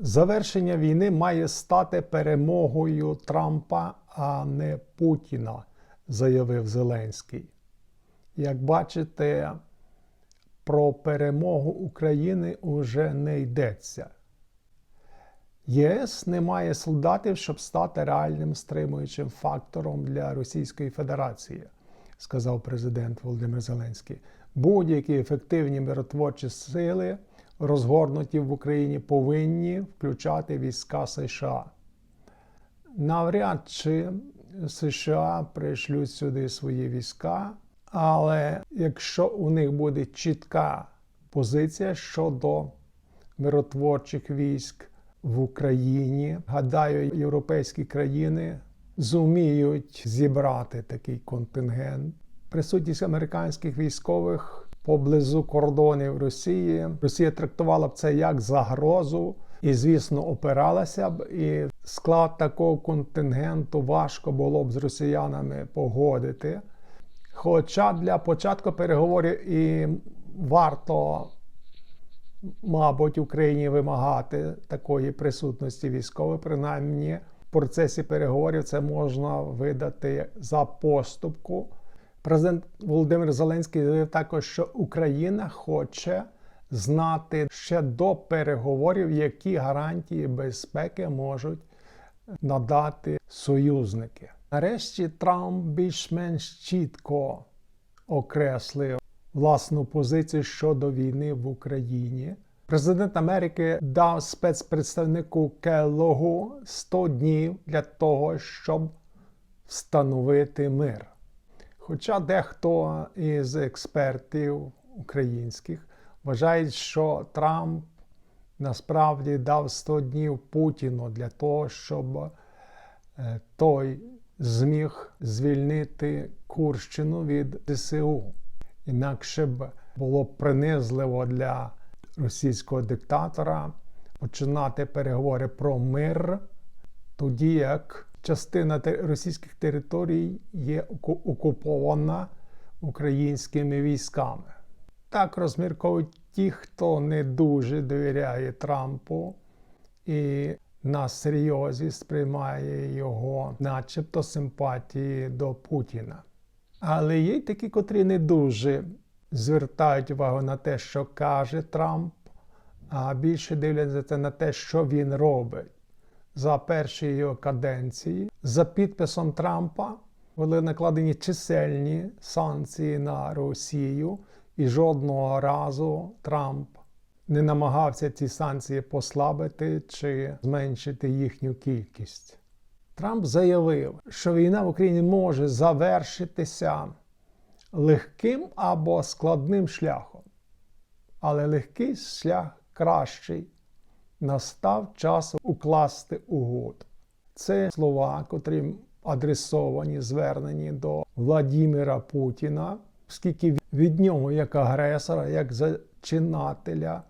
Завершення війни має стати перемогою Трампа, а не Путіна, заявив Зеленський. Як бачите, про перемогу України уже не йдеться. ЄС не має солдатів, щоб стати реальним стримуючим фактором для Російської Федерації, сказав президент Володимир Зеленський. Будь-які ефективні миротворчі сили, розгорнуті в Україні, повинні включати війська США. Навряд чи США прийшлють сюди свої війська, але якщо у них буде чітка позиція щодо миротворчих військ в Україні, гадаю, європейські країни зуміють зібрати такий контингент. Присутність американських військових поблизу кордонів Росії. Росія трактувала б це як загрозу і, звісно, опиралася б. І склад такого контингенту важко було б з росіянами погодити. Хоча для початку переговорів і варто, мабуть, Україні вимагати такої присутності військової, принаймні в процесі переговорів це можна видати за поступку. Президент Володимир Зеленський заявив також, що Україна хоче знати ще до переговорів, які гарантії безпеки можуть надати союзники. Нарешті Трамп більш-менш чітко окреслив власну позицію щодо війни в Україні. Президент Америки дав спецпредставнику Келлогу 100 днів для того, щоб встановити мир. Хоча дехто із експертів українських вважає, що Трамп насправді дав 100 днів Путіну для того, щоб той зміг звільнити Курщину від ЗСУ. Інакше б було принизливо для російського диктатора починати переговори про мир, тоді як частина російських територій є окупована українськими військами. Так розмірковують ті, хто не дуже довіряє Трампу і на серйозі сприймає його, начебто, симпатії до Путіна. Але є й такі, котрі не дуже звертають увагу на те, що каже Трамп, а більше дивляться на те, що він робить. За перші його каденції, за підписом Трампа були накладені чисельні санкції на Росію, і жодного разу Трамп не намагався ці санкції послабити чи зменшити їхню кількість. Трамп заявив, що війна в Україні може завершитися легким або складним шляхом. Але легкий шлях кращий. Настав час укласти угоду. Це слова, котрі адресовані, звернені до Владіміра Путіна, оскільки від нього, як агресора, як зачинателя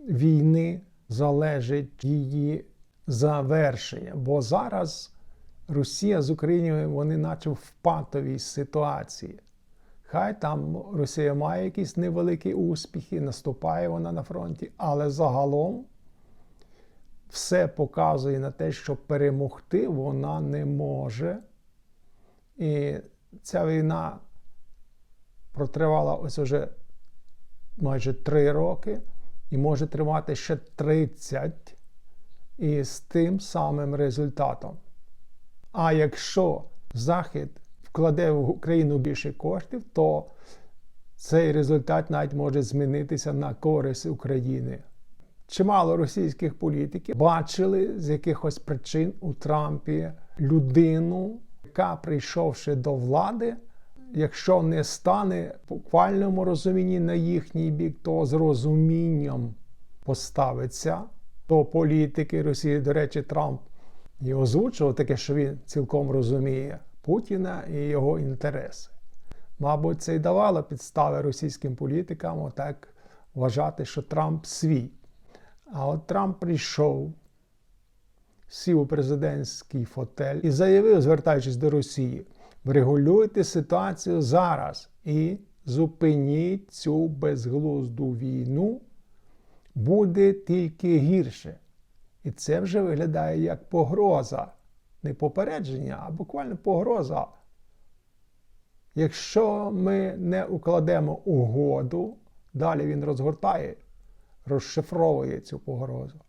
війни, залежить її завершення. Бо зараз Росія з Україною, вони наче в патовій ситуації. Хай там Росія має якісь невеликі успіхи, наступає вона на фронті, але загалом все показує на те, що перемогти вона не може. І ця війна протривала ось уже майже три роки і може тривати ще 30 і з тим самим результатом. А якщо Захід вкладе в Україну більше коштів, то цей результат навіть може змінитися на користь України. Чимало російських політиків бачили з якихось причин у Трампі людину, яка, прийшовши до влади, якщо не стане в буквальному розумінні на їхній бік, то з розумінням поставиться до політики Росії. До речі, Трамп і озвучував таке, що він цілком розуміє Путіна і його інтереси. Мабуть, це й давало підстави російським політикам отак вважати, що Трамп свій. А от Трамп прийшов, сів у президентський фотель і заявив, звертаючись до Росії, врегулюйте ситуацію зараз і зупиніть цю безглузду війну, буде тільки гірше. І це вже виглядає як погроза. Не попередження, а буквально погроза. Якщо ми не укладемо угоду, далі він розгортає, розшифровує цю погрозу.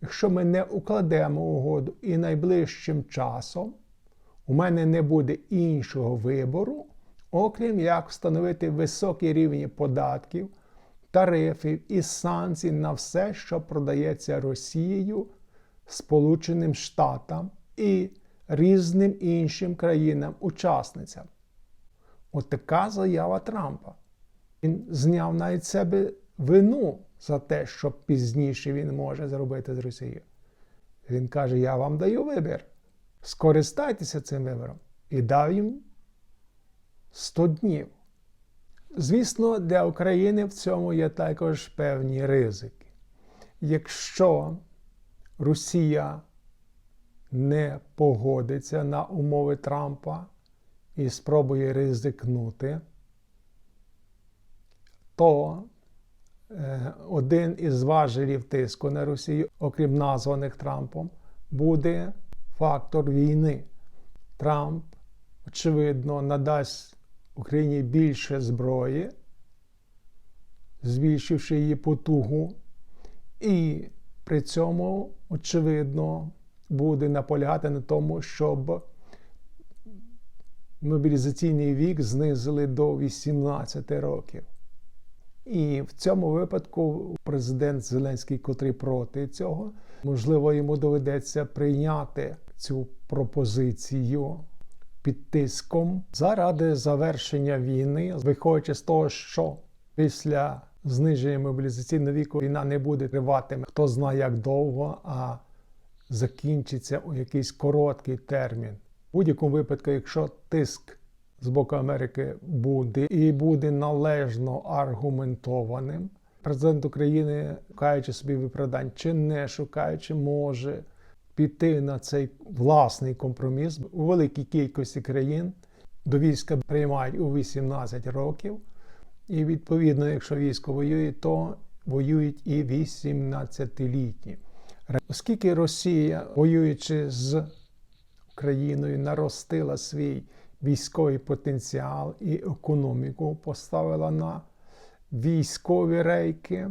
Якщо ми не укладемо угоду і найближчим часом, у мене не буде іншого вибору, окрім як встановити високі рівні податків, тарифів і санкцій на все, що продається Росією, Сполученим Штатам і різним іншим країнам-учасницям. От заява Трампа. Він зняв навіть себе вину за те, що пізніше він може зробити з Росією. Він каже: Я вам даю вибір. Скористайтеся цим вибором. І дав їм 100 днів. Звісно, для України в цьому є також певні ризики. Якщо Росія не погодиться на умови Трампа і спробує ризикнути, то один із важелів тиску на Росію, окрім названих Трампом, буде фактор війни. Трамп, очевидно, надасть Україні більше зброї, збільшивши її потугу, і при цьому, очевидно, буде наполягати на тому, щоб мобілізаційний вік знизили до 18 років. І в цьому випадку президент Зеленський, котрий проти цього, можливо, йому доведеться прийняти цю пропозицію під тиском заради завершення війни, виходячи з того, що після зниження мобілізаційного віку війна не буде триватиме хто знає як довго, а закінчиться у якийсь короткий термін. В будь-якому випадку, якщо тиск з боку Америки буде і буде належно аргументованим, президент України, шукаючи собі виправдань, чи не шукаючи, може піти на цей власний компроміс у великій кількості країн до війська приймають у 18 років. І відповідно, якщо військо воює, то воюють і 18-літні. Оскільки Росія, воюючи з Україною, наростила свій військовий потенціал і економіку, поставила на військові рейки,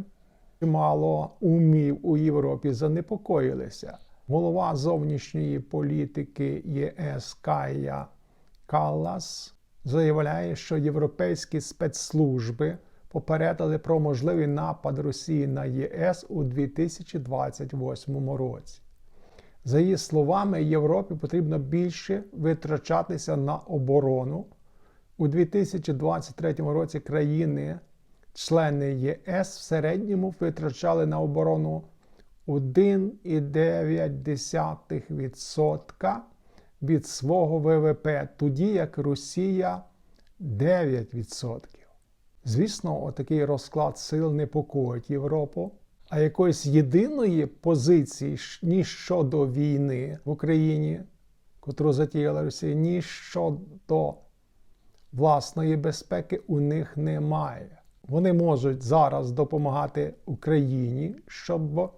чимало умів у Європі занепокоїлися. Голова зовнішньої політики ЄС Кая Каллас заявляє, що європейські спецслужби попередили про можливий напад Росії на ЄС у 2028 році. За її словами, Європі потрібно більше витрачатися на оборону. У 2023 році країни, члени ЄС в середньому витрачали на оборону 1,9% від свого ВВП, тоді як Росія 9%. Звісно, отакий розклад сил непокоїть Європу. А якоїсь єдиної позиції ні щодо війни в Україні, котру затіяла Росія, ні щодо власної безпеки у них немає. Вони можуть зараз допомагати Україні, щоб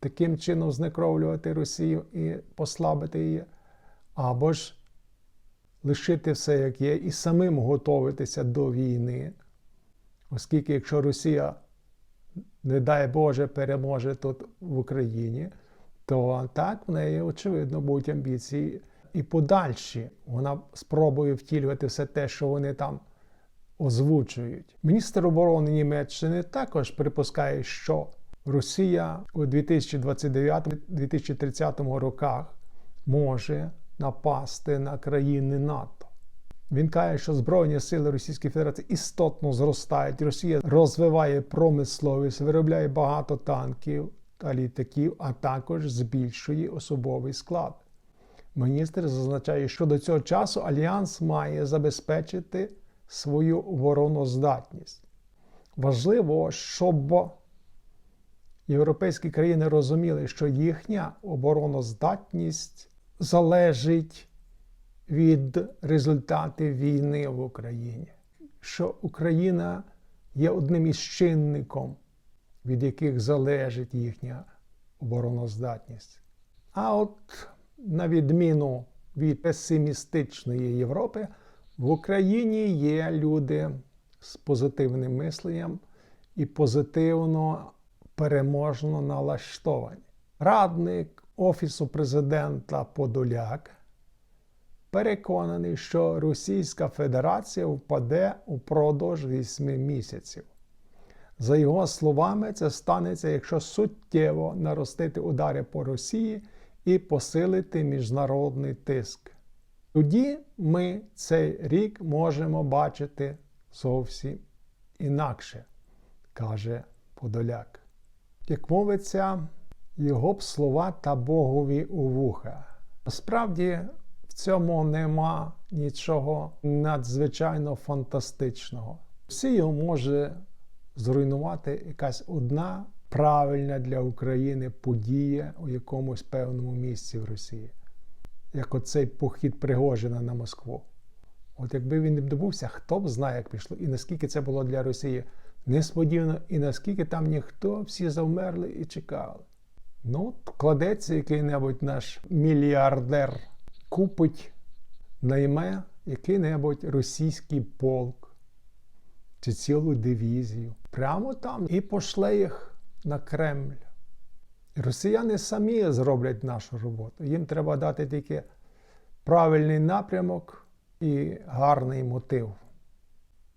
таким чином знекровлювати Росію і послабити її, або ж лишити все як є, і самим готуватися до війни. Оскільки, якщо Росія, не дай Боже, переможе тут в Україні, то так в неї, очевидно, будуть амбіції і подальші. Вона спробує втілювати все те, що вони там озвучують. Міністр оборони Німеччини також припускає, що Росія у 2029-2030 роках може напасти на країни НАТО. Він каже, що Збройні сили Російської Федерації істотно зростають. Росія розвиває промисловість, виробляє багато танків та літаків, а також збільшує особовий склад. Міністр зазначає, що до цього часу Альянс має забезпечити свою обороноздатність. Важливо, щоб європейські країни розуміли, що їхня обороноздатність залежить від результатів війни в Україні, що Україна є одним із чинником, від яких залежить їхня обороноздатність. А от на відміну від песимістичної Європи, в Україні є люди з позитивним мисленням і позитивно переможно налаштовані. Радник Офісу президента Подоляк переконаний, що Російська Федерація впаде упродовж 8 місяців. За його словами, це станеться, якщо суттєво наростити удари по Росії і посилити міжнародний тиск. Тоді ми цей рік можемо бачити зовсім інакше, каже Подоляк. Як мовиться, його б слова та Богові у вуха. Насправді цьому нема нічого надзвичайно фантастичного. Росію може зруйнувати якась одна правильна для України подія у якомусь певному місці в Росії, як оцей похід Пригожина на Москву. От якби він не добувся, хто б знає, як пішло, і наскільки це було для Росії несподівано, і наскільки там ніхто, всі завмерли і чекали. Ну, кладеться який-небудь наш мільярдер, купить, найме який-небудь російський полк чи цілу дивізію. Прямо там і пошле їх на Кремль. Росіяни самі зроблять нашу роботу. Їм треба дати тільки правильний напрямок і гарний мотив.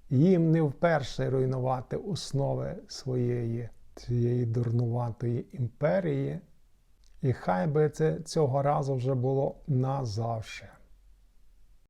Їм не вперше руйнувати основи своєї цієї дурнуватої імперії. І хай би це цього разу вже було назавше.